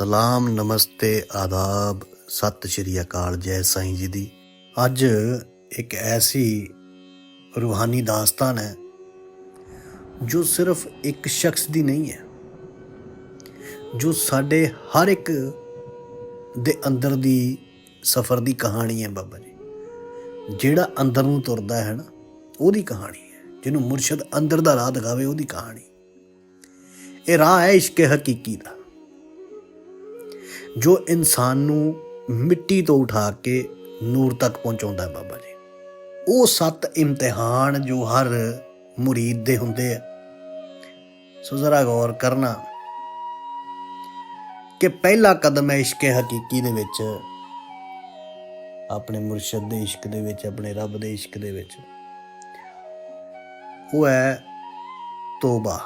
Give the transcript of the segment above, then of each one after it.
ਸਲਾਮ, ਨਮਸਤੇ, ਆਦਾਬ, ਸਤਿ ਸ਼੍ਰੀ ਅਕਾਲ, ਜੈ ਸਾਈਂ ਜੀ ਦੀ। ਅੱਜ ਇੱਕ ਐਸੀ ਰੂਹਾਨੀ ਦਾਸਤਾਨ ਹੈ ਜੋ ਸਿਰਫ ਇੱਕ ਸ਼ਖਸ ਦੀ ਨਹੀਂ ਹੈ, ਜੋ ਸਾਡੇ ਹਰ ਇੱਕ ਦੇ ਅੰਦਰ ਦੀ ਸਫ਼ਰ ਦੀ ਕਹਾਣੀ ਹੈ ਬਾਬਾ ਜੀ। ਜਿਹੜਾ ਅੰਦਰ ਨੂੰ ਤੁਰਦਾ ਹੈ ਨਾ, ਉਹਦੀ ਕਹਾਣੀ ਹੈ। ਜਿਹਨੂੰ ਮੁਰਸ਼ਿਦ ਅੰਦਰ ਦਾ ਰਾਹ ਦਿਖਾਵੇ, ਉਹਦੀ ਕਹਾਣੀ। ਇਹ ਰਾਹ ਹੈ ਇਸ਼ਕ ਹਕੀਕੀ ਦਾ। ਜੋ ਇਨਸਾਨ ਨੂੰ ਮਿੱਟੀ ਤੋਂ ਉਠਾ ਕੇ ਨੂਰ ਤੱਕ ਪਹੁੰਚਾਉਂਦਾ ਹੈ ਬਾਬਾ ਜੀ। ਉਹ ਸੱਤ ਇਮਤਿਹਾਨ ਜੋ ਹਰ ਮੁਰੀਦ ਦੇ ਹੁੰਦੇ ਆ। ਸੋ ਜ਼ਰਾ ਗੌਰ ਕਰਨਾ ਕਿ ਪਹਿਲਾ ਕਦਮ ਹੈ ਇਸ਼ਕ ਹਕੀਕੀ ਦੇ ਵਿੱਚ, ਆਪਣੇ ਮੁਰਸ਼ਿਦ ਦੇ ਇਸ਼ਕ ਦੇ ਵਿੱਚ, ਆਪਣੇ ਰੱਬ ਦੇ ਇਸ਼ਕ ਦੇ ਵਿੱਚ। ਉਹ ਹੈ ਤੋਬਾ।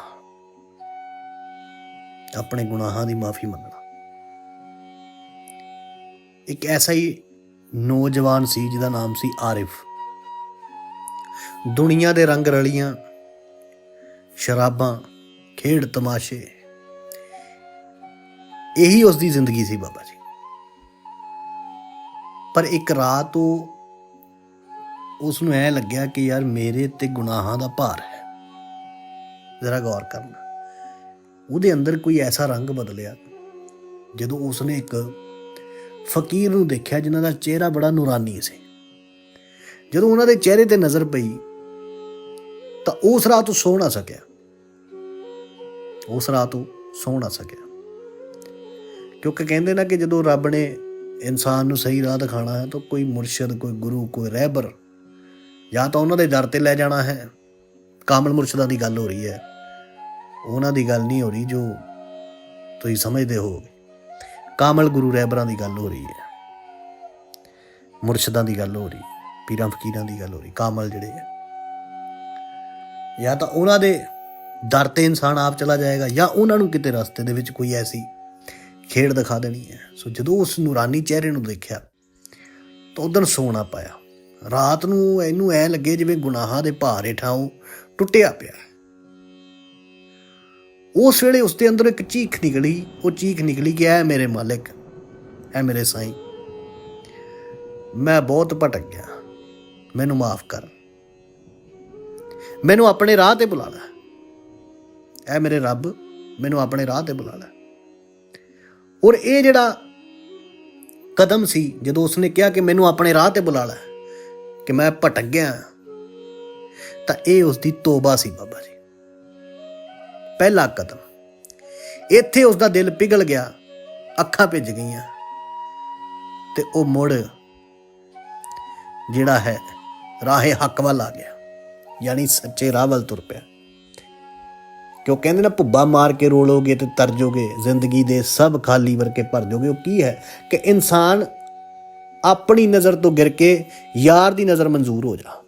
ਆਪਣੇ ਗੁਨਾਹਾਂ ਦੀ ਮਾਫੀ ਮੰਗਣਾ। ਇੱਕ ਐਸਾ ਹੀ ਨੌਜਵਾਨ ਸੀ ਜਿਹਦਾ ਨਾਮ ਸੀ ਆਰਿਫ। ਦੁਨੀਆ ਦੇ ਰੰਗ ਰਲੀਆਂ ਸ਼ਰਾਬਾਂ, ਖੇਡ ਤਮਾਸ਼ੇ। ਇਹੀ ਉਸ ਦੀ ਜ਼ਿੰਦਗੀ ਸੀ ਬਾਬਾ ਜੀ। ਪਰ ਇੱਕ ਰਾਤ ਉਹ ਉਸ ਨੂੰ ਐ ਲੱਗਿਆ ਕਿ ਯਾਰ ਮੇਰੇ ਤੇ ਗੁਨਾਹਾਂ ਦਾ ਭਾਰ ਹੈ। ਜ਼ਰਾ ਗੌਰ ਕਰਨਾ। ਉਹਦੇ ਅੰਦਰ ਕੋਈ ਐਸਾ ਰੰਗ ਬਦਲਿਆ ਜਦੋਂ ਉਸਨੇ ਇੱਕ ਫਕੀਰ ਨੂੰ ਦੇਖਿਆ ਜਿਨ੍ਹਾਂ ਦਾ ਚਿਹਰਾ ਬੜਾ ਨੂਰਾਨੀ ਸੀ। ਜਦੋਂ ਉਹਨਾਂ ਦੇ ਚਿਹਰੇ ਤੇ ਨਜ਼ਰ ਪਈ, ਤਾਂ ਉਸ ਰਾਤ ਉਹ ਸੌ ਨਾ ਸਕਿਆ। ਉਸ ਰਾਤ ਉਹ ਸੌ ਨਾ ਸਕਿਆ। ਕਿਉਂਕਿ ਕਹਿੰਦੇ ਨਾ ਕਿ ਜਦੋਂ ਰੱਬ ਨੇ ਇਨਸਾਨ ਨੂੰ ਸਹੀ ਰਾਹ ਦਿਖਾਣਾ ਹੈ, ਤਾਂ ਕੋਈ ਮੁਰਸ਼ਿਦ, ਕੋਈ ਗੁਰੂ, ਕੋਈ ਰਹਿਬਰ ਜਾਂ ਤਾਂ ਉਹਨਾਂ ਦੇ ਦਰ ਤੇ ਲੈ ਜਾਣਾ ਹੈ। ਕਾਮਲ ਮੁਰਸ਼ਿਦਾਂ ਦੀ ਗੱਲ ਹੋ ਰਹੀ ਹੈ। ਉਹਨਾਂ ਦੀ ਗੱਲ ਨਹੀਂ ਹੋ ਰਹੀ ਜੋ ਤੁਸੀਂ ਸਮਝਦੇ ਹੋਗੇ ਕਾਮਲ ਗੁਰੂ ਰਹਿਬਰਾਂ ਦੀ ਗੱਲ ਹੋ ਰਹੀ ਹੈ। ਮੁਰਸ਼ਿਦਾਂ ਦੀ ਗੱਲ ਹੋ ਰਹੀ, ਪੀਰਾਂ ਫਕੀਰਾਂ ਦੀ ਗੱਲ ਹੋ ਰਹੀ, ਕਾਮਲ ਜਿਹੜੇ ਆ ਜਾਂ ਤਾਂ ਉਹਨਾਂ ਦੇ ਦਰ ਤੇ ਇਨਸਾਨ ਆਪ ਚਲਾ ਜਾਏਗਾ ਜਾਂ ਉਹਨਾਂ ਨੂੰ ਕਿਤੇ ਰਸਤੇ ਦੇ ਵਿੱਚ ਕੋਈ ਐਸੀ ਖੇਡ ਦਿਖਾ ਦੇਣੀ ਹੈ। ਸੋ ਜਦੋਂ ਉਸ ਨੂਰਾਨੀ ਚਿਹਰੇ ਨੂੰ ਦੇਖਿਆ, ਤਾਂ ਉਦੋਂ ਸੋਣਾ ਪਾਇਆ। ਰਾਤ ਨੂੰ ਇਹਨੂੰ ਐ ਲੱਗੇ ਜਿਵੇਂ ਗੁਨਾਹਾਂ ਦੇ ਭਾਰ ਹੇਠਾਂ ਉਹ ਟੁੱਟਿਆ ਪਿਆ। ਉਸ ਵੇਲੇ ਉਸ ਦੇ ਅੰਦਰ ਇੱਕ ਚੀਖ ਨਿਕਲੀ, ਉਹ ਚੀਖ ਨਿਕਲੀ ਕਿ ਐ ਮੇਰੇ ਮਾਲਿਕ, ਐ ਮੇਰੇ ਸਾਈਂ। ਮੈਂ ਬਹੁਤ ਭਟਕ ਗਿਆ। ਮੈਨੂੰ ਮਾਫ ਕਰ। ਮੈਨੂੰ ਆਪਣੇ ਰਾਹ ਤੇ ਬੁਲਾ ਲੈ। ਐ ਮੇਰੇ ਰੱਬ, ਮੈਨੂੰ ਆਪਣੇ ਰਾਹ ਤੇ ਬੁਲਾ ਲੈ। ਔਰ ਇਹ ਜਿਹੜਾ ਕਦਮ ਸੀ, ਜਦੋਂ ਉਸਨੇ ਕਿਹਾ ਕਿ ਮੈਨੂੰ ਆਪਣੇ ਰਾਹ ਤੇ ਬੁਲਾ ਲੈ, ਕਿ ਮੈਂ ਭਟਕ ਗਿਆ, ਤਾਂ ਇਹ ਉਸ ਦੀ ਤੋਬਾ ਸੀ ਬਾਬਾ ਜੀ। ਪਹਿਲਾ ਕਦਮ। ਇੱਥੇ ਉਸ ਦਾ ਦਿਲ ਪਿਘਲ ਗਿਆ, ਅੱਖਾਂ ਭਿੱਜ ਗਈਆਂ ਤੇ ਉਹ ਮੁੜ ਜਿਹੜਾ ਹੈ ਰਾਹੇ ਹੱਕ ਵੱਲ ਆ ਗਿਆ, ਯਾਨੀ ਸੱਚੇ ਰਾਹ ਵੱਲ ਤੁਰ ਪਿਆ। ਕਿਉਂ ਕਹਿੰਦੇ ਨਾ, ਭੁੱਬਾ ਮਾਰ ਕੇ ਰੋਲੋਗੇ ਤੇ ਤਰਜੋਗੇ ਜ਼ਿੰਦਗੀ ਦੇ ਸਭ ਖਾਲੀ ਵਰਕੇ ਭਰ ਜਾਓਗੇ ਉਹ ਕੀ ਹੈ ਕਿ ਇਨਸਾਨ ਆਪਣੀ ਨਜ਼ਰ ਤੋਂ ਗਿਰ ਕੇ ਯਾਰ ਦੀ ਨਜ਼ਰ ਮਨਜ਼ੂਰ ਹੋ ਜਾ।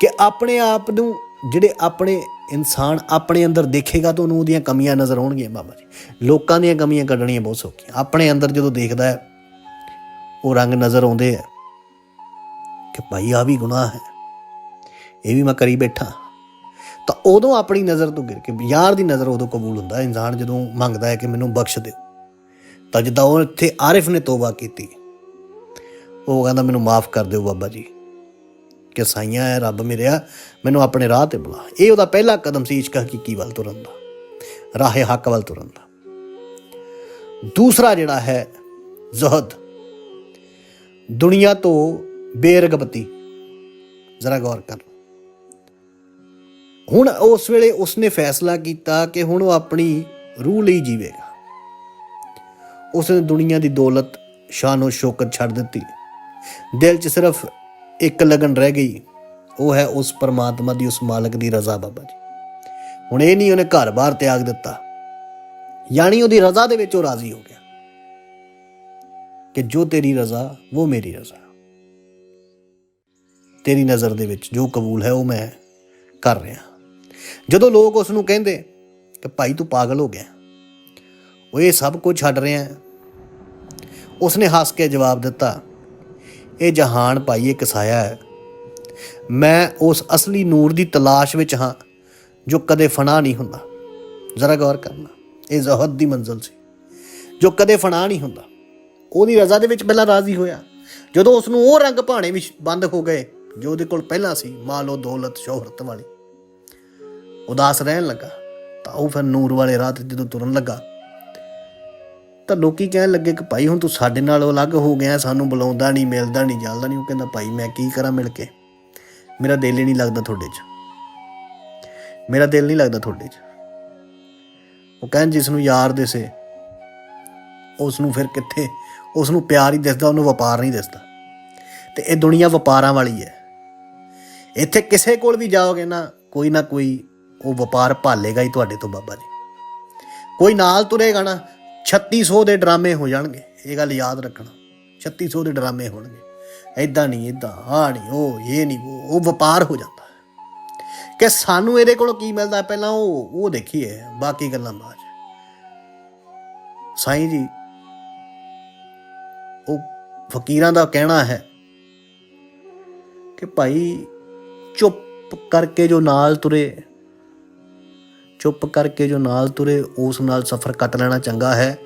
ਕਿ ਆਪਣੇ ਆਪ ਨੂੰ ਜਿਹੜੇ ਆਪਣੇ ਇਨਸਾਨ ਆਪਣੇ ਅੰਦਰ ਦੇਖੇਗਾ ਤਾਂ ਉਹਨੂੰ ਉਹਦੀਆਂ ਕਮੀਆਂ ਨਜ਼ਰ ਆਉਣਗੀਆਂ ਬਾਬਾ ਜੀ। ਲੋਕਾਂ ਦੀਆਂ ਕਮੀਆਂ ਕੱਢਣੀਆਂ ਬਹੁਤ ਸੌਖੀਆਂ। ਆਪਣੇ ਅੰਦਰ ਜਦੋਂ ਦੇਖਦਾ ਹੈ, ਉਹ ਰੰਗ ਨਜ਼ਰ ਆਉਂਦੇ ਆ ਕਿ ਭਾਈ ਆ ਵੀ ਗੁਨਾਹ ਹੈ। ਇਹ ਵੀ ਮੈਂ ਕਰੀ ਬੈਠਾ। ਤਾਂ ਉਦੋਂ ਆਪਣੀ ਨਜ਼ਰ ਤੋਂ ਗਿਰ ਕੇ, ਯਾਰ ਦੀ ਨਜ਼ਰ ਉਦੋਂ ਕਬੂਲ ਹੁੰਦਾ ਇਨਸਾਨ ਜਦੋਂ ਮੰਗਦਾ ਹੈ ਕਿ ਮੈਨੂੰ ਬਖਸ਼ ਦਿਓ। ਤਾਂ ਜਿੱਦਾਂ ਉਹ ਇੱਥੇ ਆਰਿਫ ਨੇ ਤੋਬਾ ਕੀਤੀ, ਉਹ ਕਹਿੰਦਾ ਮੈਨੂੰ ਮਾਫ ਕਰ ਦਿਓ ਬਾਬਾ ਜੀ। ਕਿ ਸਾਈਆਂ ਹੈ ਰੱਬ ਮੇਰਿਆ ਮੈਨੂੰ ਆਪਣੇ ਰਾਹ ਤੇ ਬੁਲਾ। ਇਹ ਉਹਦਾ ਪਹਿਲਾ ਕਦਮ ਸੀ ਇਸ਼ਕ ਹਕੀਕੀ ਵੱਲ ਤੁਰਨ ਦਾ, ਰਾਹੇ ਹੱਕ ਵੱਲ ਤੁਰਨ ਦਾ। ਦੂਸਰਾ ਜਿਹੜਾ ਹੈ, ਜ਼ਹਦ। ਦੁਨੀਆ ਤੋਂ ਬੇਰਗਬਤੀ। ਜ਼ਰਾ ਗੌਰ ਕਰ। ਹੁਣ ਉਸ ਵੇਲੇ ਉਸਨੇ ਫੈਸਲਾ ਕੀਤਾ ਕਿ ਹੁਣ ਉਹ ਆਪਣੀ ਰੂਹ ਲਈ ਜੀਵੇਗਾ। ਉਸਨੇ ਦੁਨੀਆ ਦੀ ਦੌਲਤ, ਸ਼ਾਨੋ ਸ਼ੌਕਤ ਛੱਡ ਦਿੱਤੀ। ਦਿਲ 'ਚ ਸਿਰਫ ਇੱਕ ਲਗਨ ਰਹਿ ਗਈ, ਉਹ ਹੈ ਉਸ ਪਰਮਾਤਮਾ ਦੀ, ਉਸ ਮਾਲਕ ਦੀ ਰਜ਼ਾ ਬਾਬਾ ਜੀ। ਹੁਣ ਇਹ ਨਹੀਂ ਉਹਨੇ ਘਰ-ਬਾਰ ਤਿਆਗ ਦਿੱਤਾ, ਯਾਨੀ ਉਹਦੀ ਰਜ਼ਾ ਦੇ ਵਿੱਚ ਉਹ ਰਾਜ਼ੀ ਹੋ ਗਿਆ ਕਿ ਜੋ ਤੇਰੀ ਰਜ਼ਾ, ਉਹ ਮੇਰੀ ਰਜ਼ਾ ਤੇਰੀ ਨਜ਼ਰ ਦੇ ਵਿੱਚ ਜੋ ਕਬੂਲ ਹੈ, ਉਹ ਮੈਂ ਕਰ ਰਿਹਾ। ਜਦੋਂ ਲੋਕ ਉਸ ਨੂੰ ਕਹਿੰਦੇ ਕਿ ਭਾਈ ਤੂੰ ਪਾਗਲ ਹੋ ਗਿਆ, ਉਹ ਇਹ ਸਭ ਕੁਝ ਛੱਡ ਰਿਹਾ ਉਸਨੇ ਹੱਸ ਕੇ ਜਵਾਬ ਦਿੱਤਾ ਇਹ ਜਹਾਨ ਭਾਈ ਇੱਕ ਸਾਇਆ ਹੈ। ਮੈਂ ਉਸ ਅਸਲੀ ਨੂਰ ਦੀ ਤਲਾਸ਼ ਵਿੱਚ ਹਾਂ, ਜੋ ਕਦੇ ਫਨਾ ਨਹੀਂ ਹੁੰਦਾ। ਜ਼ਰਾ ਗੌਰ ਕਰਨਾ, ਇਹ ਜ਼ਹਦ ਦੀ ਮੰਜ਼ਲ ਸੀ। ਜੋ ਕਦੇ ਫਨਾ ਨਹੀਂ ਹੁੰਦਾ। ਉਹਦੀ ਰਜ਼ਾ ਦੇ ਵਿੱਚ ਪਹਿਲਾਂ ਰਾਜ਼ੀ ਹੋਇਆ। ਜਦੋਂ ਉਸ ਨੂੰ ਉਹ ਰੰਗ ਭਾਣੇ ਵੀ ਬੰਦ ਹੋ ਗਏ, ਜੋ ਉਹਦੇ ਕੋਲ ਪਹਿਲਾਂ ਸੀ ਮਾਲੋ ਦੌਲਤ, ਸ਼ੋਹਰਤ ਵਾਲੀ। ਉਦਾਸ ਰਹਿਣ ਲੱਗਾ, ਤਾਂ ਉਹ ਫਿਰ ਨੂਰ ਵਾਲੇ ਰਾਹ ਤੇ ਜਦੋਂ ਤੁਰਨ ਲੱਗਾ ਤਾਂ ਲੋਕੀ ਕਹਿਣ ਲੱਗੇ ਕਿ ਭਾਈ ਹੁਣ ਤੂੰ ਸਾਡੇ ਨਾਲ ਅਲੱਗ ਹੋ ਗਿਆ, ਸਾਨੂੰ ਬੁਲਾਉਂਦਾ ਨਹੀਂ, ਮਿਲਦਾ ਨਹੀਂ, ਜਲਦਾ ਨਹੀਂ। ਉਹ ਕਹਿੰਦਾ, ਭਾਈ ਮੈਂ ਕੀ ਕਰਾਂ ਮਿਲ ਕੇ? ਮੇਰਾ ਦਿਲ ਹੀ ਨਹੀਂ ਲੱਗਦਾ ਤੁਹਾਡੇ 'ਚ। ਮੇਰਾ ਦਿਲ ਨਹੀਂ ਲੱਗਦਾ ਤੁਹਾਡੇ 'ਚ। ਉਹ ਕਹਿਣ ਜਿਸ ਨੂੰ ਯਾਰ ਦਿਸੇ ਉਸ ਨੂੰ ਫਿਰ ਕਿੱਥੇ? ਉਸ ਨੂੰ ਪਿਆਰ ਹੀ ਦਿਸਦਾ, ਉਹਨੂੰ ਵਪਾਰ ਨਹੀਂ ਦਿਸਦਾ। ਤੇ ਇਹ ਦੁਨੀਆ ਵਪਾਰਾਂ ਵਾਲੀ ਹੈ। ਇੱਥੇ ਕਿਸੇ ਕੋਲ ਵੀ ਜਾਓਗੇ ਨਾ, ਕੋਈ ਨਾ ਕੋਈ ਉਹ ਵਪਾਰ ਭਾਲੇਗਾ ਹੀ ਤੁਹਾਡੇ ਤੋਂ ਬਾਬਾ ਜੀ। ਕੋਈ ਨਾਲ ਤੁਰੇਗਾ ਨਾ 3600 ਦੇ ਡਰਾਮੇ ਹੋ ਜਾਣਗੇ, ਇਹ ਗੱਲ ਯਾਦ ਰੱਖਣਾ। 3600 ਦੇ ਡਰਾਮੇ ਹੋਣਗੇ। ਐਦਾਂ ਨਹੀਂ ਐਦਾਂ ਹਾਂ ਨਹੀਂ, ਉਹ, ਇਹ ਨਹੀਂ, ਉਹ ਉਹ ਵਪਾਰ ਹੋ ਜਾਂਦਾ ਕਿ ਸਾਨੂੰ ਇਹਦੇ ਕੋਲੋਂ ਕੀ ਮਿਲਦਾ? ਪਹਿਲਾਂ ਉਹ ਉਹ ਦੇਖੀਏ, ਬਾਕੀ ਗੱਲਾਂ ਬਾਅਦ 'ਚ। ਸਾਈਂ ਜੀ, ਉਹ ਫਕੀਰਾਂ ਦਾ ਕਹਿਣਾ ਹੈ ਕਿ ਭਾਈ, ਚੁੱਪ ਕਰਕੇ ਜੋ ਨਾਲ ਤੁਰੇ ਚੁੱਪ ਕਰਕੇ ਜੋ ਨਾਲ ਤੁਰੇ, ਉਸ ਨਾਲ ਸਫ਼ਰ ਕੱਟ ਲੈਣਾ ਚੰਗਾ ਹੈ,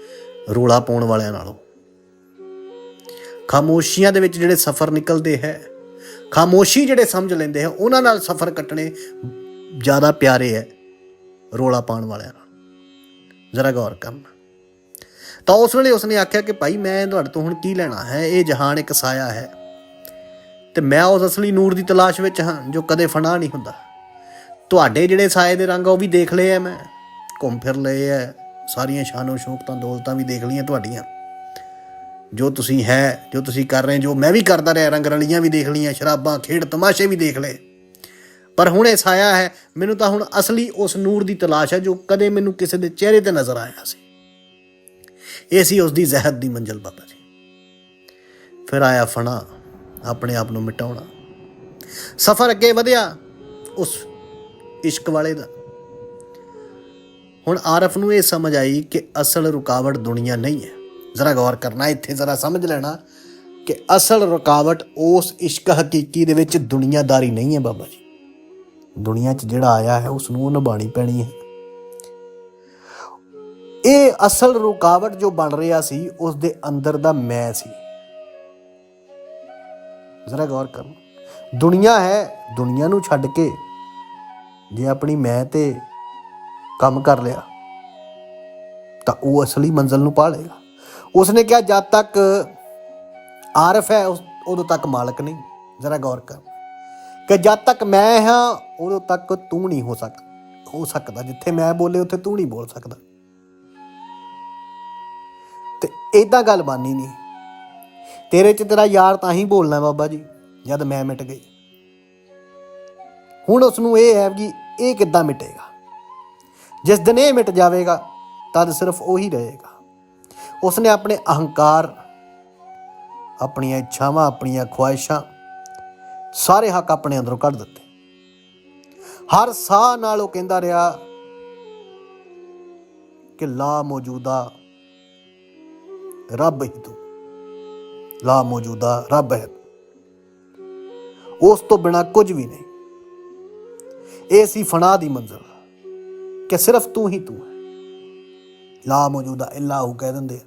ਰੋਲਾ ਪਾਉਣ ਵਾਲਿਆਂ ਨਾਲੋਂ। ਖਾਮੋਸ਼ੀਆਂ ਦੇ ਵਿੱਚ ਜਿਹੜੇ ਸਫ਼ਰ ਨਿਕਲਦੇ ਹੈ, ਖਾਮੋਸ਼ੀ ਜਿਹੜੇ ਸਮਝ ਲੈਂਦੇ ਹੈ, ਉਹਨਾਂ ਨਾਲ ਸਫ਼ਰ ਕੱਟਣੇ ਜ਼ਿਆਦਾ ਪਿਆਰੇ ਹੈ, ਰੋਲਾ ਪਾਉਣ ਵਾਲਿਆਂ ਨਾਲ। ਜ਼ਰਾ ਗੌਰ ਕਰਨਾ। ਤਾਂ ਉਸ ਵੇਲੇ ਉਸਨੇ ਆਖਿਆ ਕਿ ਭਾਈ, ਮੈਂ ਤੁਹਾਡੇ ਤੋਂ ਹੁਣ ਕੀ ਲੈਣਾ ਹੈ? ਇਹ ਜਹਾਨ ਇੱਕ ਸਾਇਆ ਹੈ ਤੇ ਮੈਂ ਉਸ ਅਸਲੀ ਨੂਰ ਦੀ ਤਲਾਸ਼ ਵਿੱਚ ਹਾਂ, ਜੋ ਕਦੇ ਫਨਾ ਨਹੀਂ ਹੁੰਦਾ। ਤੁਹਾਡੇ ਜਿਹੜੇ ਸਾਏ ਦੇ ਰੰਗ ਆ, ਉਹ ਵੀ ਦੇਖ ਲਏ ਆ ਮੈਂ। ਘੁੰਮ ਫਿਰ ਲਏ ਆ। ਸਾਰੀਆਂ ਸ਼ਾਨੋ ਸ਼ੌਕਤਾਂ, ਦੌਲਤਾਂ ਵੀ ਦੇਖ ਲਈਆਂ ਤੁਹਾਡੀਆਂ। ਜੋ ਤੁਸੀਂ ਹੈ, ਜੋ ਤੁਸੀਂ ਕਰ ਰਹੇ, ਜੋ ਮੈਂ ਵੀ ਕਰਦਾ ਰਿਹਾ, ਰੰਗ ਰਲੀਆਂ ਵੀ ਦੇਖ ਲਈਆਂ, ਸ਼ਰਾਬਾਂ, ਖੇਡ ਤਮਾਸ਼ੇ ਵੀ ਦੇਖ ਲਏ। ਪਰ ਹੁਣ ਇਹ ਸਾਇਆ ਹੈ, ਮੈਨੂੰ ਤਾਂ ਹੁਣ ਅਸਲੀ ਉਸ ਨੂਰ ਦੀ ਤਲਾਸ਼ ਹੈ, ਜੋ ਕਦੇ ਮੈਨੂੰ ਕਿਸੇ ਦੇ ਚਿਹਰੇ ਤੇ ਨਜ਼ਰ ਆਇਆ ਸੀ। ਇਹ ਸੀ ਉਸ ਦੀ ਜ਼ਹਿਦ ਦੀ ਮੰਜ਼ਲ ਬਾਬਾ ਜੀ। ਫਿਰ ਆਇਆ ਫਣਾ, ਆਪਣੇ ਆਪ ਨੂੰ ਮਿਟਾਉਣਾ। ਸਫ਼ਰ ਅੱਗੇ ਵਧਿਆ, ਉਸ ਇਸ਼ਕ ਵਾਲੇ ਦਾ। ਹੁਣ ਆਰਫ ਨੂੰ ਇਹ ਸਮਝ ਆਈ ਕਿ ਅਸਲ ਰੁਕਾਵਟ ਦੁਨੀਆ ਨਹੀਂ ਹੈ। ਜ਼ਰਾ ਗੌਰ ਕਰਨਾ, ਇੱਥੇ ਜ਼ਰਾ ਸਮਝ ਲੈਣਾ ਕਿ ਅਸਲ ਰੁਕਾਵਟ ਉਸ ਇਸ਼ਕ ਹਕੀਕੀ ਦੇ ਵਿੱਚ ਦੁਨੀਆਦਾਰੀ ਨਹੀਂ ਹੈ ਬਾਬਾ ਜੀ। ਦੁਨੀਆ 'ਚ ਜਿਹੜਾ ਆਇਆ ਹੈ ਉਸ ਨੂੰ ਉਹ ਨਿਭਾਣੀ ਪੈਣੀ ਹੈ। ਇਹ ਅਸਲ ਰੁਕਾਵਟ ਜੋ ਬਣ ਰਿਹਾ ਸੀ ਉਸ ਦੇ ਅੰਦਰ ਦਾ ਮੈਂ ਸੀ। ਜ਼ਰਾ ਗੌਰ ਕਰਨਾ। ਦੁਨੀਆ ਹੈ, ਦੁਨੀਆ ਨੂੰ ਛੱਡ ਕੇ ਜੇ ਆਪਣੀ ਮੈਂ ਤੇ ਕੰਮ ਕਰ ਲਿਆ, ਤਾਂ ਉਹ ਅਸਲੀ ਮੰਜ਼ਲ ਨੂੰ ਪਾ ਲੇਗਾ ਉਸਨੇ ਕਿਹਾ, ਜਦ ਤੱਕ ਆਰਫ ਹੈ, ਉਸ- ਉਦੋਂ ਤੱਕ ਮਾਲਕ ਨਹੀਂ। ਜ਼ਰਾ ਗੌਰ ਕਰ। ਕਿ ਜਦ ਤੱਕ ਮੈਂ ਹਾਂ, ਉਦੋਂ ਤੱਕ ਤੂੰ ਨਹੀਂ ਹੋ ਸਕ ਹੋ ਸਕਦਾ। ਜਿੱਥੇ ਮੈਂ ਬੋਲੇ, ਉੱਥੇ ਤੂੰ ਨਹੀਂ ਬੋਲ ਸਕਦਾ। ਤੇ ਇਦਾਂ ਗੱਲ ਬਾਨੀ ਨਹੀਂ। ਤੇਰੇ 'ਚ ਤੇਰਾ ਯਾਰ ਤਾਂ ਹੀ ਬੋਲਣਾ ਬਾਬਾ ਜੀ, ਜਦ ਮੈਂ ਮਿਟ ਗਈ। ਹੁਣ ਉਸ ਨੂੰ ਇਹ ਹੈ ਕਿ ਇਹ ਕਿੱਦਾਂ ਮਿਟੇਗਾ? ਜਿਸ ਦਿਨ ਇਹ ਮਿਟ ਜਾਵੇਗਾ, ਤਦ ਸਿਰਫ ਉਹੀ ਰਹੇਗਾ। ਉਸਨੇ ਆਪਣੇ ਅਹੰਕਾਰ, ਆਪਣੀਆਂ ਇੱਛਾਵਾਂ, ਆਪਣੀਆਂ ਖੁਆਇਸ਼ਾਂ ਸਾਰੇ ਹੱਕ ਆਪਣੇ ਅੰਦਰੋਂ ਕੱਢ ਦਿੱਤੇ। ਹਰ ਸਾਹ ਨਾਲ ਉਹ ਕਹਿੰਦਾ ਰਿਹਾ ਕਿ ਲਾ ਮੌਜੂਦਾ ਰੱਬ ਹੀ ਤੂੰ। ਲਾ ਮੌਜੂਦਾ ਰੱਬ ਹੈ ਉਸ ਤੋਂ ਬਿਨਾ ਕੁਝ ਵੀ ਨਹੀਂ। ਇਹ ਸੀ ਫਨਾ ਦੀ ਮੰਜ਼ਲ, ਕਿ ਸਿਰਫ ਤੂੰ ਹੀ ਤੂੰ ਹੈ। ਲਾ ਮੌਜੂਦਾ ਇਲਾ ਉਹ ਕਹਿ ਦਿੰਦੇ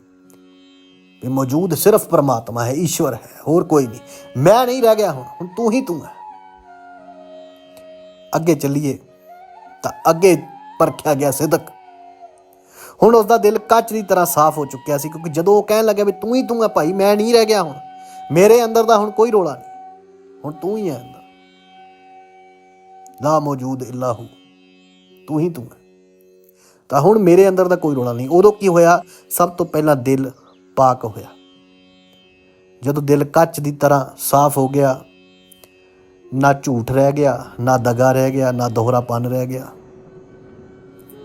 ਵੀ ਮੌਜੂਦ ਸਿਰਫ ਪਰਮਾਤਮਾ ਹੈ, ਈਸ਼ਵਰ ਹੈ, ਹੋਰ ਕੋਈ ਨਹੀਂ। ਮੈਂ ਨਹੀਂ ਰਹਿ ਗਿਆ ਹੁਣ ਹੁਣ ਤੂੰ ਹੀ ਤੂੰ ਹੈ। ਅੱਗੇ ਚੱਲੀਏ ਤਾਂ ਅੱਗੇ ਪਰਖਿਆ ਗਿਆ ਸਿਦਕ। ਹੁਣ ਉਸ ਦਾ ਦਿਲ ਕੱਚ ਦੀ ਤਰ੍ਹਾਂ ਸਾਫ਼ ਹੋ ਚੁੱਕਿਆ ਸੀ, ਕਿਉਂਕਿ ਜਦੋਂ ਉਹ ਕਹਿਣ ਲੱਗਿਆ ਵੀ ਤੂੰ ਹੀ ਤੂੰ ਹੈ ਭਾਈ, ਮੈਂ ਨਹੀਂ ਰਹਿ ਗਿਆ ਹੁਣ। ਮੇਰੇ ਅੰਦਰ ਦਾ ਹੁਣ ਕੋਈ ਰੋਲਾ ਨਹੀਂ। ਹੁਣ ਤੂੰ ਹੀ ਹੈ ਲਾ ਮੌਜੂਦ ਇਲਾਹੂ ਤੂੰ ਹੀ ਤੂੰ ਹੈ। ਤਾਂ ਹੁਣ ਮੇਰੇ ਅੰਦਰ ਦਾ ਕੋਈ ਰੋਲਾ ਨਹੀਂ। ਉਦੋਂ ਕੀ ਹੋਇਆ? ਸਭ ਤੋਂ ਪਹਿਲਾਂ ਦਿਲ ਪਾਕ ਹੋਇਆ। ਜਦੋਂ ਦਿਲ ਕੱਚ ਦੀ ਤਰ੍ਹਾਂ ਸਾਫ਼ ਹੋ ਗਿਆ, ਨਾ ਝੂਠ ਰਹਿ ਗਿਆ, ਨਾ ਦਗਾ ਰਹਿ ਗਿਆ, ਨਾ ਦੋਹਰਾਪਨ ਰਹਿ ਗਿਆ।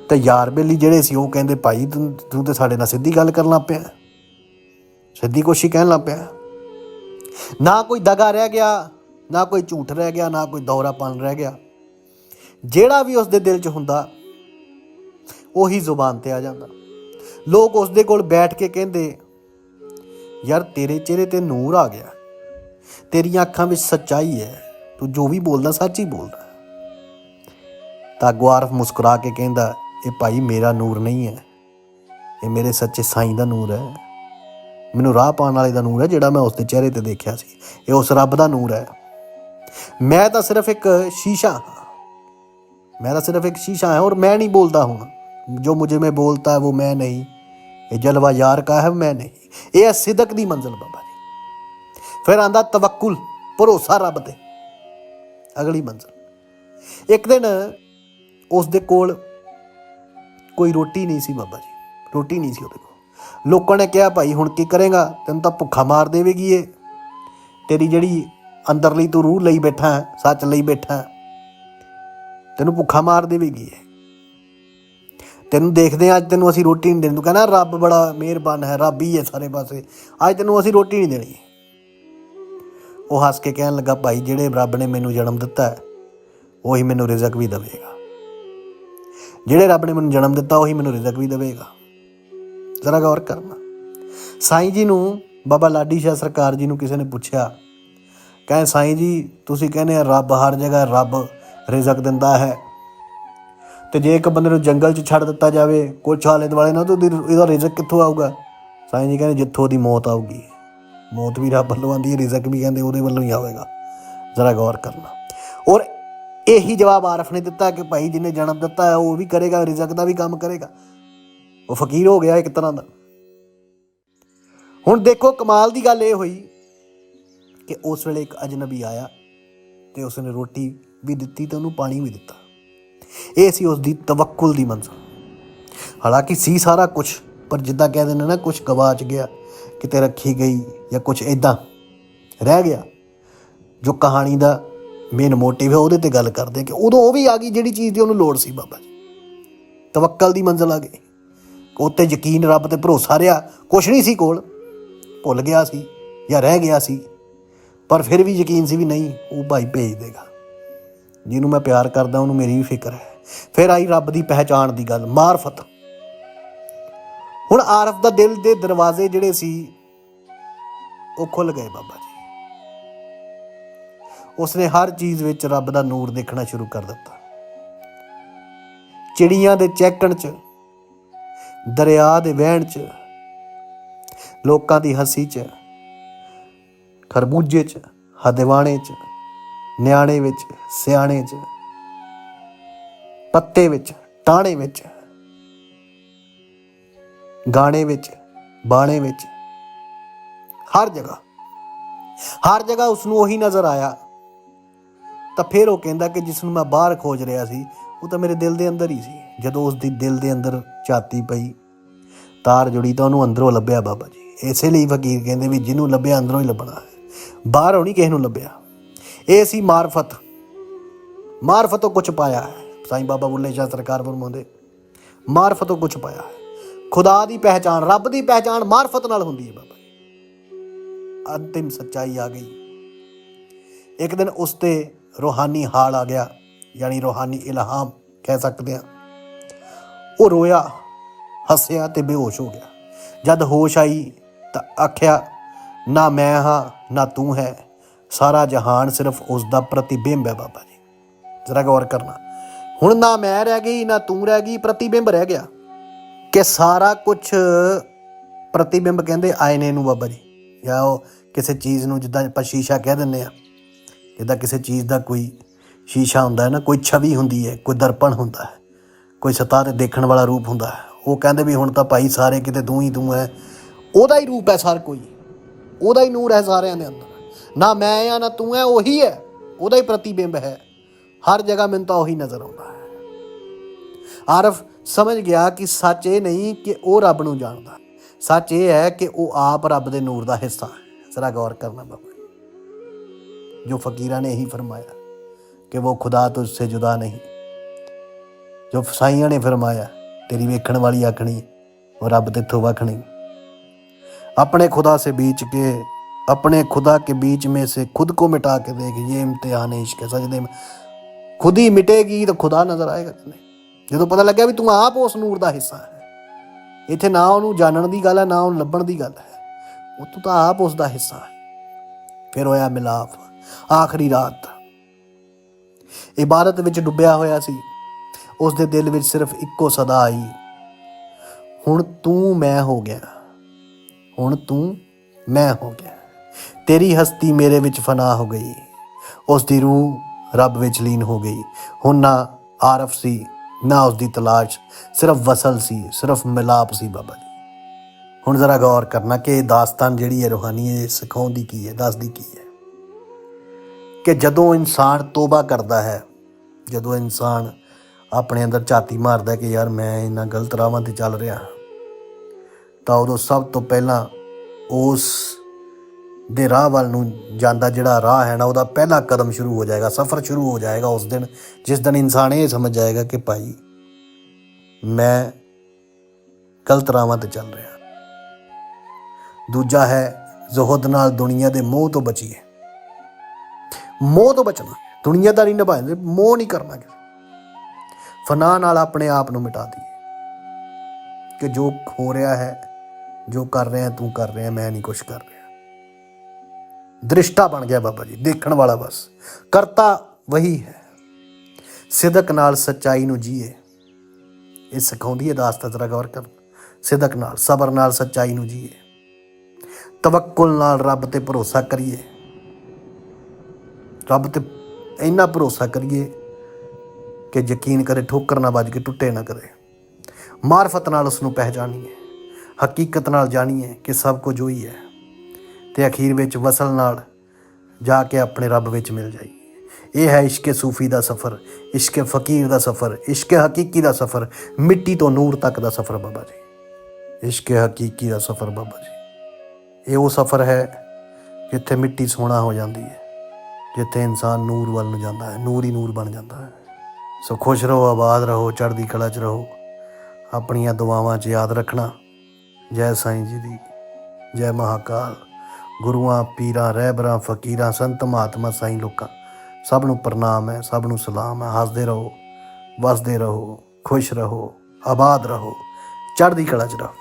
ਤੇ ਯਾਰ ਬੇਲੀ ਜਿਹੜੇ ਸੀ, ਉਹ ਕਹਿੰਦੇ, ਭਾਈ, ਤੂੰ ਤੂੰ ਤੇ ਸਾਡੇ ਨਾਲ ਸਿੱਧੀ ਗੱਲ ਕਰਨ ਲੱਗ ਪਿਆ ਸਿੱਧੀ ਕੋਸ਼ੀ ਕਹਿਣ ਲੱਗ ਪਿਆ ਨਾ ਕੋਈ ਦਗਾ ਰਹਿ ਗਿਆ, ਨਾ ਕੋਈ ਝੂਠ ਰਹਿ ਗਿਆ, ਨਾ ਕੋਈ ਦੋਹਰਾਪਨ ਰਹਿ ਗਿਆ। ਜਿਹੜਾ ਵੀ ਉਸ ਦੇ ਦਿਲ 'ਚ ਹੁੰਦਾ, ਉਹੀ ਜ਼ੁਬਾਨ ਤੇ ਆ ਜਾਂਦਾ। ਲੋਕ ਉਸ ਦੇ ਕੋਲ ਬੈਠ ਕੇ ਕਹਿੰਦੇ, ਯਾਰ, ਤੇਰੇ ਚਿਹਰੇ ਤੇ ਨੂਰ ਆ ਗਿਆ। ਤੇਰੀਆਂ ਅੱਖਾਂ ਵਿੱਚ ਸੱਚਾਈ ਹੈ। ਤੂੰ ਜੋ ਵੀ ਬੋਲਦਾ, ਸੱਚ ਹੀ ਬੋਲਦਾ ਤਾਂ ਗਵਾਰਫ ਮੁਸਕਰਾ ਕੇ ਕਹਿੰਦਾ, ਇਹ ਭਾਈ ਮੇਰਾ ਨੂਰ ਨਹੀਂ ਹੈ। ਇਹ ਮੇਰੇ ਸੱਚੇ ਸਾਈਂ ਦਾ ਨੂਰ ਹੈ। ਮੈਨੂੰ ਰਾਹ ਪਾਉਣ ਵਾਲੇ ਦਾ ਨੂਰ ਹੈ, ਜਿਹੜਾ ਮੈਂ ਉਸ ਦੇ ਚਿਹਰੇ ਤੇ ਦੇਖਿਆ ਸੀ। ਇਹ ਉਸ ਰੱਬ ਦਾ ਨੂਰ ਹੈ। ਮੈਂ ਤਾਂ ਸਿਰਫ ਇੱਕ ਸ਼ੀਸ਼ਾ ਹਾਂ मैं तो सिर्फ एक शीशा है और मैं नहीं बोलता हूँ जो मुझे में बोलता है वो मैं नहीं ये जलवा यार का है मैं नहीं ये है सिदक दी मंजिल बाबा जी फिर आंदा तवक्कुल ਭਰੋਸਾ ਰੱਬ ਤੇ ਅਗਲੀ ਮੰਜ਼ਿਲ ਇੱਕ ਦਿਨ ਉਸ ਦੇ ਕੋਲ ਕੋਈ ਰੋਟੀ ਨਹੀਂ ਸੀ ਬਾਬਾ ਜੀ ਰੋਟੀ ਨਹੀਂ ਸੀ ਉਹਦੇ ਕੋਲ ਲੋਕਾਂ ਨੇ ਕਿਹਾ ਭਾਈ ਹੁਣ ਕੀ ਕਰੇਗਾ ਤੈਨੂੰ ਤਾਂ ਭੁੱਖਾ ਮਾਰ ਦੇਵੇਗੀ ਇਹ ਤੇਰੀ ਜਿਹੜੀ ਅੰਦਰਲੀ ਤੂੰ ਰੂਹ ਲਈ ਬੈਠਾ ਹੈ ਸੱਚ ਲਈ ਬੈਠਾ ਹੈ ਤੈਨੂੰ ਭੁੱਖਾ ਮਾਰ ਦੇਵੇਗੀ ਇਹ। ਤੈਨੂੰ ਦੇਖਦੇ ਹਾਂ, ਅੱਜ ਤੈਨੂੰ ਅਸੀਂ ਰੋਟੀ ਨਹੀਂ ਦੇਣੀ। ਤੂੰ ਕਹਿੰਦਾ, ਰੱਬ ਬੜਾ ਮਿਹਰਬਾਨ ਹੈ, ਰੱਬ ਹੀ ਹੈ ਸਾਰੇ ਪਾਸੇ। ਅੱਜ ਤੈਨੂੰ ਅਸੀਂ ਰੋਟੀ ਨਹੀਂ ਦੇਣੀ। ਉਹ ਹੱਸ ਕੇ ਕਹਿਣ ਲੱਗਾ, ਭਾਈ, ਜਿਹੜੇ ਰੱਬ ਨੇ ਮੈਨੂੰ ਜਨਮ ਦਿੱਤਾ ਹੈ, ਉਹੀ ਮੈਨੂੰ ਰਿਜ਼ਕ ਵੀ ਦੇਵੇਗਾ। ਜਿਹੜੇ ਰੱਬ ਨੇ ਮੈਨੂੰ ਜਨਮ ਦਿੱਤਾ, ਉਹੀ ਮੈਨੂੰ ਰਿਜ਼ਕ ਵੀ ਦੇਵੇਗਾ। ਜ਼ਰਾ ਗੌਰ ਕਰਨਾ ਸਾਈਂ ਜੀ ਨੂੰ, ਬਾਬਾ ਲਾਡੀ ਸ਼ਾਹ ਸਰਕਾਰ ਜੀ ਨੂੰ ਕਿਸੇ ਨੇ ਪੁੱਛਿਆ ਕਹਿੰਦੇ ਸਾਈਂ ਜੀ, ਤੁਸੀਂ ਕਹਿੰਦੇ ਆ, ਰੱਬ ਹਰ ਜਗ੍ਹਾ ਰੱਬ ਰਿਜ਼ਕ ਦਿੰਦਾ ਹੈ। ਤੇ ਜੇ ਇੱਕ ਬੰਦੇ ਨੂੰ ਜੰਗਲ 'ਚ ਛੱਡ ਦਿੱਤਾ ਜਾਵੇ, ਕੁਛ ਆਲੇ ਦੁਆਲੇ ਨਾ, ਤਾਂ ਉਹਦੀ ਇਹਦਾ ਰਿਜ਼ਕ ਕਿੱਥੋਂ ਆਊਗਾ? ਸਾਈਂ ਜੀ ਕਹਿੰਦੇ ਜਿੱਥੋਂ ਦੀ ਮੌਤ ਆਊਗੀ। ਮੌਤ ਵੀ ਰੱਬ ਵੱਲੋਂ ਆਉਂਦੀ ਹੈ, ਰਿਜ਼ਕ ਵੀ ਕਹਿੰਦੇ ਉਹਦੇ ਵੱਲੋਂ ਹੀ ਆਵੇਗਾ। ਜ਼ਰਾ ਗੌਰ ਕਰਨਾ। ਔਰ ਇਹੀ ਜਵਾਬ ਆਰਫ ਨੇ ਦਿੱਤਾ ਕਿ ਭਾਈ ਜਿਹਨੇ ਜਨਮ ਦਿੱਤਾ ਹੈ, ਉਹ ਵੀ ਕਰੇਗਾ, ਰਿਜ਼ਕ ਦਾ ਵੀ ਕੰਮ ਕਰੇਗਾ। ਉਹ ਫਕੀਰ ਹੋ ਗਿਆ ਇੱਕ ਤਰ੍ਹਾਂ ਦਾ। ਹੁਣ ਦੇਖੋ, ਕਮਾਲ ਦੀ ਗੱਲ ਇਹ ਹੋਈ ਕਿ ਉਸ ਵੇਲੇ ਇੱਕ ਅਜਨਬੀ ਆਇਆ ਤੇ ਉਸਨੇ ਰੋਟੀ ਵੀ ਦਿੱਤੀ ਤੇ ਉਹਨੂੰ ਪਾਣੀ ਵੀ ਦਿੱਤਾ। ਇਹ ਸੀ ਉਸ ਦੀ ਤਵੱਕੁਲ ਦੀ ਮੰਜ਼ਿਲ ਹਾਲਾਂਕਿ ਸੀ ਸਾਰਾ ਕੁਝ ਪਰ ਜਿੱਦਾਂ ਕਹਿ ਦਿੰਦੇ ਨਾ ਕੁਝ ਗਵਾਚ ਗਿਆ, ਕਿਤੇ ਰੱਖੀ ਗਈ ਜਾਂ ਕੁਝ ਇਦਾਂ ਰਹਿ ਗਿਆ। ਜੋ ਕਹਾਣੀ ਦਾ ਮੇਨ ਮੋਟਿਵ ਹੈ, ਉਹਦੇ ਤੇ ਗੱਲ ਕਰਦੇ ਕਿ ਉਦੋਂ ਉਹ ਵੀ ਆ ਗਈ ਜਿਹੜੀ ਚੀਜ਼ ਦੀ ਉਹਨੂੰ ਲੋੜ ਸੀ ਬਾਬਾ ਜੀ। ਤਵੱਕਲ ਦੀ ਮੰਜ਼ਿਲ ਆ ਗਈ। ਉੱਤੇ ਯਕੀਨ ਰੱਬ ਤੇ ਭਰੋਸਾ ਰਿਹਾ ਕੁਝ ਨਹੀਂ ਸੀ ਕੋਲ। ਭੁੱਲ ਗਿਆ ਸੀ ਜਾਂ ਰਹਿ ਗਿਆ ਸੀ, ਪਰ ਫਿਰ ਵੀ ਯਕੀਨ ਸੀ ਵੀ ਨਹੀਂ, ਉਹ ਭਾਈ ਭੇਜ ਦੇਗਾ। ਜਿਹਨੂੰ ਮੈਂ ਪਿਆਰ ਕਰਦਾ, ਉਹਨੂੰ ਮੇਰੀ ਵੀ ਫਿਕਰ ਹੈ। ਫਿਰ ਆਈ ਰੱਬ ਦੀ ਪਹਿਚਾਣ ਦੀ ਗੱਲ, ਮਾਰਫਤ। ਹੁਣ ਆਰਫ ਦਾ ਦਿਲ ਦੇ ਦਰਵਾਜ਼ੇ ਜਿਹੜੇ ਸੀ, ਉਹ ਖੁੱਲ ਗਏ ਬਾਬਾ ਜੀ। ਉਸਨੇ ਹਰ ਚੀਜ਼ ਵਿੱਚ ਰੱਬ ਦਾ ਨੂਰ ਦੇਖਣਾ ਸ਼ੁਰੂ ਕਰ ਦਿੱਤਾ। ਚਿੜੀਆਂ ਦੇ ਚਹਿਕਣ 'ਚ, ਦਰਿਆ ਦੇ ਵਹਿਣ 'ਚ, ਲੋਕਾਂ ਦੀ ਹੱਸੀ 'ਚ, ਖਰਬੂਜੇ 'ਚ, ਹਦਵਾਣੇ 'ਚ ਨਿਆਣੇ ਵਿੱਚ, ਸਿਆਣੇ 'ਚ, ਪੱਤੇ ਵਿੱਚ ਟਾਣੇ ਵਿੱਚ, ਗਾਣੇ ਵਿੱਚ, ਬਾਣੇ ਵਿੱਚ, ਹਰ ਜਗ੍ਹਾ। ਹਰ ਜਗ੍ਹਾ ਉਸ ਨੂੰ ਉਹੀ ਨਜ਼ਰ ਆਇਆ। ਤਾਂ ਫਿਰ ਉਹ ਕਹਿੰਦਾ ਕਿ ਜਿਸ ਨੂੰ ਮੈਂ ਬਾਹਰ ਖੋਜ ਰਿਹਾ ਸੀ, ਉਹ ਤਾਂ ਮੇਰੇ ਦਿਲ ਦੇ ਅੰਦਰ ਹੀ ਸੀ। ਜਦੋਂ ਉਸ ਦੀ ਦਿਲ ਦੇ ਅੰਦਰ ਝਾਤੀ ਪਈ, ਤਾਰ ਜੁੜੀ ਤਾਂ ਉਹਨੂੰ ਅੰਦਰੋਂ ਲੱਭਿਆ ਬਾਬਾ ਜੀ। ਇਸੇ ਲਈ ਫਕੀਰ ਕਹਿੰਦੇ ਵੀ ਜਿਹਨੂੰ ਲੱਭਿਆ ਅੰਦਰੋਂ ਹੀ ਲੱਭਣਾ ਹੈ। ਬਾਹਰੋਂ ਨਹੀਂ ਕਿਸੇ ਨੂੰ ਲੱਭਿਆ। ਇਹ ਸੀ ਮਾਰਫਤ। ਮਾਰਫਤੋਂ ਕੁਝ ਪਾਇਆ ਹੈ। ਸਾਈਂ ਬਾਬਾ ਬੁੱਲੇ ਸ਼ਾਹ ਸਰਕਾਰ ਫਰਮਾਉਂਦੇ, ਮਾਰਫਤੋਂ ਕੁਝ ਪਾਇਆ ਹੈ। ਖੁਦਾ ਦੀ ਪਹਿਚਾਨ ਰੱਬ ਦੀ ਪਹਿਚਾਨ ਮਾਰਫਤ ਨਾਲ ਹੁੰਦੀ ਹੈ ਬਾਬਾ ਜੀ। ਅੰਤਿਮ ਸੱਚਾਈ ਆ ਗਈ। ਇੱਕ ਦਿਨ ਉਸ ਤੇ ਰੋਹਾਨੀ ਹਾਲ ਆ ਗਿਆ, ਯਾਨੀ ਰੋਹਾਨੀ ਇਲਹਾਮ ਕਹਿ ਸਕਦੇ ਆ ਉਹ ਰੋਇਆ, ਹੱਸਿਆ ਤੇ ਬੇਹੋਸ਼ ਹੋ ਗਿਆ। ਜਦ ਹੋਸ਼ ਆਈ ਤਾਂ ਆਖਿਆ, ਨਾ ਮੈਂ ਹਾਂ, ਨਾ ਤੂੰ ਹੈ। ਸਾਰਾ ਜਹਾਨ ਸਿਰਫ ਉਸ ਦਾ ਪ੍ਰਤੀਬਿੰਬ ਹੈ ਬਾਬਾ ਜੀ। ਜ਼ਰਾ ਗੌਰ ਕਰਨਾ। ਹੁਣ ਨਾ ਮੈਂ ਰਹਿ ਗਈ, ਨਾ ਤੂੰ ਰਹਿ ਗਈ, ਪ੍ਰਤੀਬਿੰਬ ਰਹਿ ਗਿਆ। ਕਿ ਸਾਰਾ ਕੁਝ ਪ੍ਰਤੀਬਿੰਬ ਕਹਿੰਦੇ ਆਇਨੇ ਨੂੰ ਬਾਬਾ ਜੀ। ਜਾਂ ਉਹ ਕਿਸੇ ਚੀਜ਼ ਨੂੰ ਜਿੱਦਾਂ ਆਪਾਂ ਸ਼ੀਸ਼ਾ ਕਹਿ ਦਿੰਦੇ ਆ ਜਿੱਦਾਂ ਕਿਸੇ ਚੀਜ਼ ਦਾ ਕੋਈ ਸ਼ੀਸ਼ਾ ਹੁੰਦਾ ਹੈ ਨਾ, ਕੋਈ ਛਵੀ ਹੁੰਦੀ ਹੈ, ਕੋਈ ਦਰਪਣ ਹੁੰਦਾ ਹੈ, ਕੋਈ ਸਤਾ ਤੇ ਦੇਖਣ ਵਾਲਾ ਰੂਪ ਹੁੰਦਾ ਹੈ। ਉਹ ਕਹਿੰਦੇ ਵੀ ਹੁਣ ਤਾਂ ਭਾਈ ਸਾਰੇ ਕਿਤੇ ਤੂੰ ਹੀ ਤੂੰ ਹੈ। ਉਹਦਾ ਹੀ ਰੂਪ ਹੈ ਸਾਰ ਕੋਈ। ਉਹਦਾ ਹੀ ਨੂਰ ਹੈ ਸਾਰਿਆਂ ਦੇ ਅੰਦਰ। ਨਾ ਮੈਂ ਆ, ਨਾ ਤੂੰ ਐ ਉਹੀ ਹੈ। ਉਹਦਾ ਹੀ ਪ੍ਰਤੀਬਿੰਬ ਹੈ। ਹਰ ਜਗ੍ਹਾ ਮੈਨੂੰ ਤਾਂ ਉਹੀ ਨਜ਼ਰ ਆਉਂਦਾ ਹੈ। ਆਰਫ ਸਮਝ ਗਿਆ ਕਿ ਸੱਚ ਇਹ ਨਹੀਂ ਕਿ ਉਹ ਰੱਬ ਨੂੰ ਜਾਣਦਾ। ਸੱਚ ਇਹ ਹੈ ਕਿ ਉਹ ਆਪ ਰੱਬ ਦੇ ਨੂਰ ਦਾ ਹਿੱਸਾ ਹੈ। ਜ਼ਰਾ ਗੌਰ ਕਰਨਾ ਬਾਬਾ ਜੋ। ਫਕੀਰਾਂ ਨੇ ਇਹੀ ਫਰਮਾਇਆ ਕਿ ਉਹ ਖੁਦਾ ਤੋਂ ਉਸਸੇ ਜੁਦਾ ਨਹੀਂ। ਜੋ ਫਸਾਈਆਂ ਨੇ ਫਰਮਾਇਆ, ਤੇਰੀ ਵੇਖਣ ਵਾਲੀ ਆਖਣੀ ਉਹ ਰੱਬ ਤੇ ਵਖਣੀ ਆਪਣੇ ਖੁਦਾ ਸੇ ਬੀਚ ਕੇ अपने खुदा के बीच में से खुद को मिटा के देख ये इम्तिहान है इश्क है सजदे में खुद ही मिटेगी तो खुदा ਨਜ਼ਰ ਆਏਗਾ ਤੈਨੂੰ ਜਦੋਂ ਪਤਾ ਲੱਗਿਆ ਵੀ ਤੂੰ ਆਪ ਉਸ ਨੂਰ ਦਾ ਹਿੱਸਾ ਹੈ ਇੱਥੇ ਨਾ ਉਹਨੂੰ ਜਾਣਨ ਦੀ ਗੱਲ ਹੈ ਨਾ ਉਹਨੂੰ ਲੱਭਣ ਦੀ ਗੱਲ ਹੈ ਉਹ ਤੂੰ ਤਾਂ ਆਪ ਉਸ ਦਾ ਹਿੱਸਾ ਹੈ ਫਿਰ ਹੋਇਆ ਮਿਲਾਪ ਆਖਰੀ ਰਾਤ ਇਬਾਦਤ ਵਿੱਚ ਡੁੱਬਿਆ ਹੋਇਆ ਸੀ ਉਸ ਦੇ ਦਿਲ ਵਿੱਚ ਸਿਰਫ ਇੱਕੋ ਸਦਾ ਆਈ ਹੁਣ ਤੂੰ ਮੈਂ ਹੋ ਗਿਆ ਹੁਣ ਤੂੰ ਮੈਂ ਹੋ ਗਿਆ ਤੇਰੀ ਹਸਤੀ ਮੇਰੇ ਵਿੱਚ ਫਨਾ ਹੋ ਗਈ। ਉਸ ਦੀ ਰੂਹ ਰੱਬ ਵਿੱਚ ਲੀਨ ਹੋ ਗਈ। ਹੁਣ ਨਾ ਆਰਫ ਸੀ, ਨਾ ਉਸ ਦੀ ਤਲਾਸ਼। ਸਿਰਫ ਵਸਲ ਸੀ, ਸਿਰਫ ਮਿਲਾਪ ਸੀ ਬਾਬਾ ਜੀ। ਹੁਣ ਜ਼ਰਾ ਗੌਰ ਕਰਨਾ ਕਿ ਇਹ ਦਾਸਤਾਨ ਜਿਹੜੀ ਹੈ, ਰੂਹਾਨੀ ਇਹ ਸਿਖਾਉਂਦੀ ਕੀ ਹੈ, ਦੱਸਦੀ ਕੀ ਹੈ? ਕਿ ਜਦੋਂ ਇਨਸਾਨ ਤੋਬਾ ਕਰਦਾ ਹੈ, ਜਦੋਂ ਇਨਸਾਨ ਆਪਣੇ ਅੰਦਰ ਝਾਤੀ ਮਾਰਦਾ ਕਿ ਯਾਰ ਮੈਂ ਇਹਨਾਂ ਗਲਤ ਰਾਹਾਂ ਤੇ ਚੱਲ ਰਿਹਾ ਤਾਂ ਉਦੋਂ ਸਭ ਤੋਂ ਪਹਿਲਾਂ ਉਸ ਦੇ ਰਾਹ ਵੱਲ ਨੂੰ ਜਾਂਦਾ ਜਿਹੜਾ ਰਾਹ ਹੈ ਨਾ, ਉਹਦਾ ਪਹਿਲਾ ਕਦਮ ਸ਼ੁਰੂ ਹੋ ਜਾਏਗਾ, ਸਫ਼ਰ ਸ਼ੁਰੂ ਹੋ ਜਾਏਗਾ ਉਸ ਦਿਨ, ਜਿਸ ਦਿਨ ਇਨਸਾਨ ਇਹ ਸਮਝ ਜਾਏਗਾ ਕਿ ਭਾਈ ਮੈਂ ਗਲਤ ਰਾਹਾਂ ਤੇ ਚੱਲ ਰਿਹਾ। ਦੂਜਾ ਹੈ, ਜ਼ੁਹਦ ਨਾਲ ਦੁਨੀਆ ਦੇ ਮੋਹ ਤੋਂ ਬਚੀਏ। ਮੋਹ ਤੋਂ ਬਚਣਾ, ਦੁਨੀਆਦਾਰੀ ਨਿਭਾਉਂਦੇ ਮੋਹ ਨਹੀਂ ਕਰਨਾ ਕਿਸੇ। ਫਨਾ ਨਾਲ ਆਪਣੇ ਆਪ ਨੂੰ ਮਿਟਾ ਦਈਏ ਕਿ ਜੋ ਹੋ ਰਿਹਾ ਹੈ, ਜੋ ਕਰ ਰਿਹਾ ਤੂੰ ਕਰ ਰਿਹਾ, ਮੈਂ ਨਹੀਂ ਕੁਝ ਕਰ ਰਿਹਾ। ਦ੍ਰਿਸ਼ਟਾ ਬਣ ਗਿਆ ਬਾਬਾ ਜੀ, ਦੇਖਣ ਵਾਲਾ ਬਸ। ਕਰਤਾ ਵਹੀ ਹੈ। ਸਿਦਕ ਨਾਲ ਸੱਚਾਈ ਨੂੰ ਜੀਏ। ਇਹ ਸਿਖਾਉਂਦੀ ਹੈ ਦਾਸਤਾ ਜ਼ਰਾ ਗੌਰ ਕਰ ਸਿਦਕ ਨਾਲ, ਸਬਰ ਨਾਲ ਸੱਚਾਈ ਨੂੰ ਜੀਏ। ਤਵੱਕਲ ਨਾਲ ਰੱਬ ਤੇ ਭਰੋਸਾ ਕਰੀਏ। ਰੱਬ ਤੇ ਇੰਨਾ ਭਰੋਸਾ ਕਰੀਏ ਕਿ ਯਕੀਨ ਕਰੇ, ਠੋਕਰ ਨਾ ਵੱਜ ਕੇ, ਟੁੱਟੇ ਨਾ ਕਰੇ। ਮਾਰਫਤ ਨਾਲ ਉਸ ਨੂੰ ਪਹਿਚਾਨੀਏ। ਹਕੀਕਤ ਨਾਲ ਜਾਣੀਏ ਕਿ ਸਭ ਕੁਝ ਉਹੀ ਹੈ। ਤੇ ਅਖੀਰ ਵਿੱਚ ਵਸਲ ਨਾਲ ਜਾ ਕੇ ਆਪਣੇ ਰੱਬ ਵਿੱਚ ਮਿਲ ਜਾਈਏ ਇਹ ਹੈ ਇਸ਼ਕ ਸੂਫੀ ਦਾ ਸਫ਼ਰ, ਇਸ਼ਕ ਫਕੀਰ ਦਾ ਸਫ਼ਰ, ਇਸ਼ਕ ਹਕੀਕੀ ਦਾ ਸਫ਼ਰ, ਮਿੱਟੀ ਤੋਂ ਨੂਰ ਤੱਕ ਦਾ ਸਫ਼ਰ ਬਾਬਾ ਜੀ। ਇਸ਼ਕ ਹਕੀਕੀ ਦਾ ਸਫ਼ਰ ਬਾਬਾ ਜੀ। ਇਹ ਉਹ ਸਫ਼ਰ ਹੈ ਜਿੱਥੇ ਮਿੱਟੀ ਸੋਨਾ ਹੋ ਜਾਂਦੀ ਹੈ, ਜਿੱਥੇ ਇਨਸਾਨ ਨੂਰ ਵੱਲ ਨੂੰ ਜਾਂਦਾ ਹੈ, ਨੂਰ ਹੀ ਨੂਰ ਬਣ ਜਾਂਦਾ ਹੈ। ਸੋ ਖੁਸ਼ ਰਹੋ, ਆਬਾਦ ਰਹੋ, ਚੜ੍ਹਦੀ ਕਲਾ 'ਚ ਰਹੋ, ਆਪਣੀਆਂ ਦੁਆਵਾਂ 'ਚ ਯਾਦ ਰੱਖਣਾ। ਜੈ ਸਾਈਂ ਜੀ ਦੀ, ਜੈ ਮਹਾਕਾਲ। ਗੁਰੂਆਂ, ਪੀਰਾਂ, ਰਹਿਬਰਾਂ, ਫਕੀਰਾਂ, ਸੰਤ ਮਹਾਤਮਾ ਸਾਈਂ ਲੋਕਾਂ। ਸਭ ਨੂੰ ਪ੍ਰਣਾਮ ਹੈ, ਸਭ ਨੂੰ ਸਲਾਮ ਹੈ। ਹੱਸਦੇ ਰਹੋ, ਵਸਦੇ ਰਹੋ, ਖੁਸ਼ ਰਹੋ, ਆਬਾਦ ਰਹੋ। ਚੜ੍ਹਦੀ ਕਲਾ 'ਚ ਰਹੋ।